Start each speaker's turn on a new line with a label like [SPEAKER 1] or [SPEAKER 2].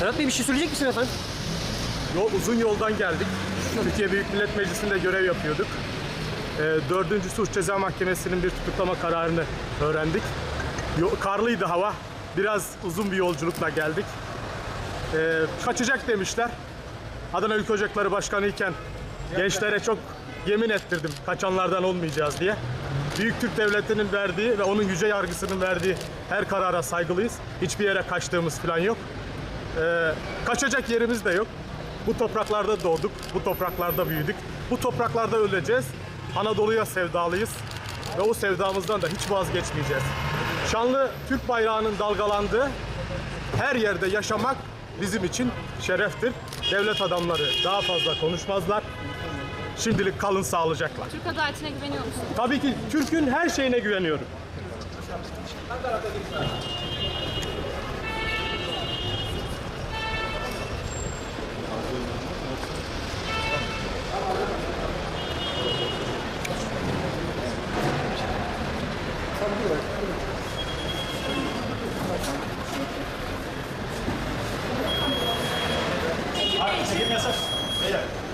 [SPEAKER 1] Berat Bey bir şey söyleyecek misin efendim?
[SPEAKER 2] Yol, uzun yoldan geldik. Türkiye Büyük Millet Meclisi'nde görev yapıyorduk. Ee, 4. Suç Ceza Mahkemesi'nin bir tutuklama kararını öğrendik. Yo- karlıydı hava. Biraz uzun bir yolculukla geldik. Ee, kaçacak demişler. Adana Ülke Ocakları Başkanı iken gençlere çok yemin ettirdim kaçanlardan olmayacağız diye. Büyük Türk Devleti'nin verdiği ve onun yüce yargısının verdiği her karara saygılıyız. Hiçbir yere kaçtığımız falan yok. Ee, kaçacak yerimiz de yok. Bu topraklarda doğduk, bu topraklarda büyüdük. Bu topraklarda öleceğiz. Anadolu'ya sevdalıyız ve o sevdamızdan da hiç vazgeçmeyeceğiz. Şanlı Türk bayrağının dalgalandığı her yerde yaşamak bizim için şereftir. Devlet adamları daha fazla konuşmazlar. Şimdilik kalın sağlıcakla.
[SPEAKER 3] Türk adaletine güveniyor musun?
[SPEAKER 2] Tabii ki Türk'ün her şeyine güveniyorum. Seguir nessa. Melhor.